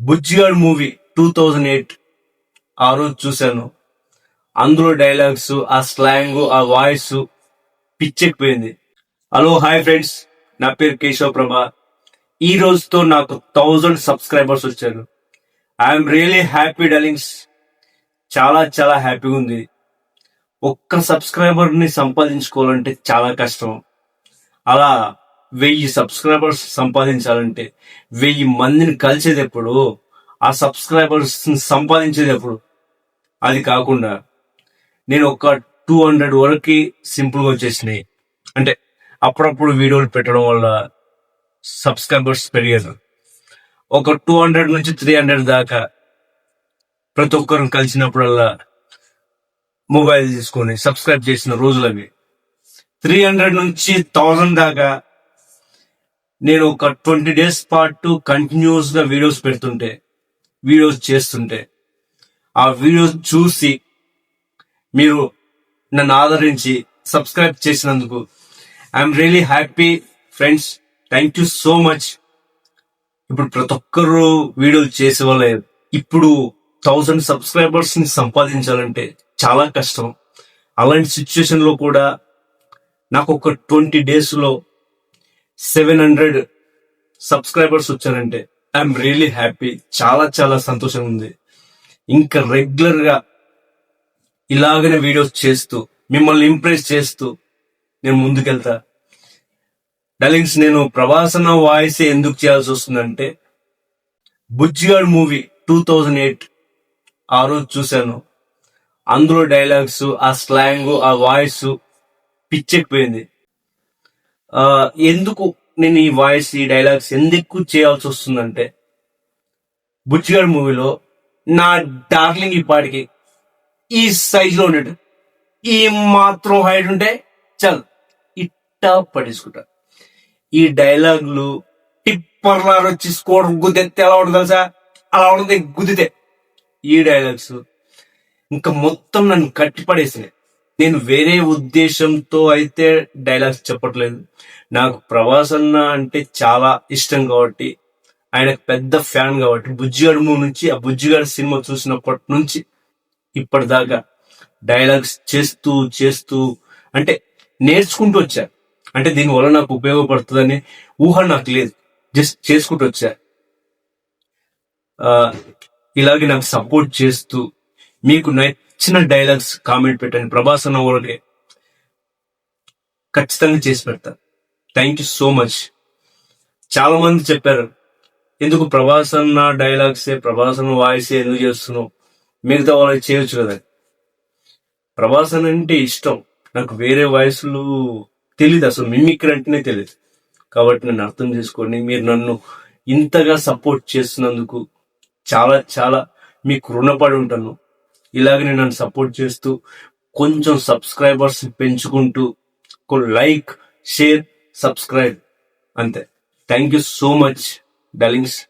Bujjigadu movie two thousand eight. ఆ రోజు చూశాను. అందులో డైలాగ్స్ ఆ స్లాంగ్ ఆ వాయిస్ పిచ్చెక్కిపోయింది. Hello hi friends. నా పేరు కేశవ ప్రభా. ఈ రోజుతో నాకు థౌజండ్ సబ్స్క్రైబర్స్ వచ్చారు. ఐఎమ్ రియలీ హ్యాపీ డలింగ్స్ చాలా చాలా హ్యాపీగా ఉంది. ఒక్క సబ్స్క్రైబర్ని సంపాదించుకోవాలంటే చాలా కష్టం. అలా వెయ్యి సబ్స్క్రైబర్స్ సంపాదించాలంటే వెయ్యి మందిని కలిసేది ఎప్పుడు ఆ సబ్స్క్రైబర్స్ సంపాదించేది ఎప్పుడు అది కాకుండా నేను ఒక టూ హండ్రెడ్ వరకు సింపుల్గా వచ్చేసినాయి. అంటే అప్పుడప్పుడు వీడియోలు పెట్టడం వల్ల సబ్స్క్రైబర్స్ పెరిగారు ఒక టూ హండ్రెడ్ నుంచి త్రీ హండ్రెడ్ దాకా ప్రతి ఒక్కరిని కలిసినప్పుడల్లా మొబైల్ తీసుకొని సబ్స్క్రైబ్ చేసిన రోజులు అవి. త్రీ హండ్రెడ్ నుంచి థౌజండ్ దాకా నేను ఒక ట్వంటీ డేస్ పాటు కంటిన్యూస్గా వీడియోస్ పెడుతుంటే వీడియోస్ చేస్తుంటే ఆ వీడియోస్ చూసి మీరు నన్ను ఆదరించి సబ్స్క్రైబ్ చేసినందుకు I'm really happy friends thank you so much ఇప్పుడు ప్రతి ఒక్కరు వీడియోలు చేసేవాళ్ళే ఇప్పుడు థౌజండ్ సబ్స్క్రైబర్స్ని సంపాదించాలంటే చాలా కష్టం. అలాంటి సిచ్యువేషన్లో కూడా నాకు ఒక ట్వంటీ డేస్లో సెవెన్ హండ్రెడ్ సబ్స్క్రైబర్స్ వచ్చారంటే ఐఎమ్ రియలీ హ్యాపీ. చాలా చాలా సంతోషంగా ఉంది. ఇంకా రెగ్యులర్గా ఇలాగనే వీడియోస్ చేస్తూ మిమ్మల్ని ఇంప్రెస్ చేస్తూ నేను ముందుకెళ్తా. డలింగ్స్ నేను ప్రవాసన వాయిస్ ఎందుకు చేయాల్సి వస్తుందంటే Bujjigadu movie two thousand eight ఆ రోజు చూశాను. అందులో డైలాగ్స్ ఆ స్లాంగ్ ఆ వాయిస్ పిచ్చెక్కిపోయింది. ఎందుకు నేను ఈ వాయిస్ ఈ డైలాగ్స్ ఎందుకు చేయాల్సి వస్తుందంటే బుజ్జిగాడ్ మూవీలో నా డార్లింగ్ ఇప్పటికి ఈ సైజులో ఉండేట. ఈ మాత్రం హైట్ ఉంటే చల్. ఇట్టా పడేసుకుంటా. ఈ డైలాగులు టిప్పర్లార్ వచ్చి స్కోర్ గుద్దెత్తే ఎలా ఉంటుంది తెలుసా? అలా ఉంటుంది గుద్దితే. ఈ డైలాగ్స్ ఇంకా మొత్తం నన్ను కట్టిపడేసినాయి నేను వేరే ఉద్దేశంతో అయితే డైలాగ్స్ చెప్పట్లేదు. నాకు ప్రభాసన్న అంటే చాలా ఇష్టం కాబట్టి ఆయన పెద్ద ఫ్యాన్ కాబట్టి బుజ్జిగాడు మూవ్ నుంచి ఆ బుజ్జిగాడు సినిమా చూసినప్పటి నుంచి ఇప్పటిదాకా డైలాగ్స్ చేస్తూ చేస్తూ అంటే నేర్చుకుంటూ వచ్చా. అంటే దీని వల్ల నాకు ఉపయోగపడుతుందని ఊహ నాకు లేదు. జస్ట్ చేసుకుంటూ వచ్చా. ఇలాగే నాకు సపోర్ట్ చేస్తూ మీకు నచ్చిన డైలాగ్స్ కామెంట్ పెట్టండి. ప్రభాస్ అన్న వాళ్ళకి ఖచ్చితంగా చేసి పెడతా. థ్యాంక్ యూ సో మచ్ చాలా మంది చెప్పారు ఎందుకు ప్రభాస్ అన్న డైలాగ్సే ప్రభాస్ అన్న వాయిస్ ఎందుకు చేస్తున్నావు? మిగతా వాళ్ళకి చేయొచ్చు కదా. ప్రభాస్ అన్న అంటే ఇష్టం. నాకు వేరే వాయిస్లు తెలియదు అసలు మిమిక్రీ అంటేనే తెలియదు కాబట్టి నన్ను అర్థం చేసుకోండి. మీరు నన్ను ఇంతగా సపోర్ట్ చేస్తున్నందుకు చాలా చాలా మీకు రుణపడి ఉంటాను. ఇలాగనే నన్ను సపోర్ట్ చేస్తూ కొంచెం సబ్స్క్రైబర్స్ పెంచుకుంటూ లైక్ షేర్ సబ్స్క్రైబ్ అంతే. Thank you so much darlings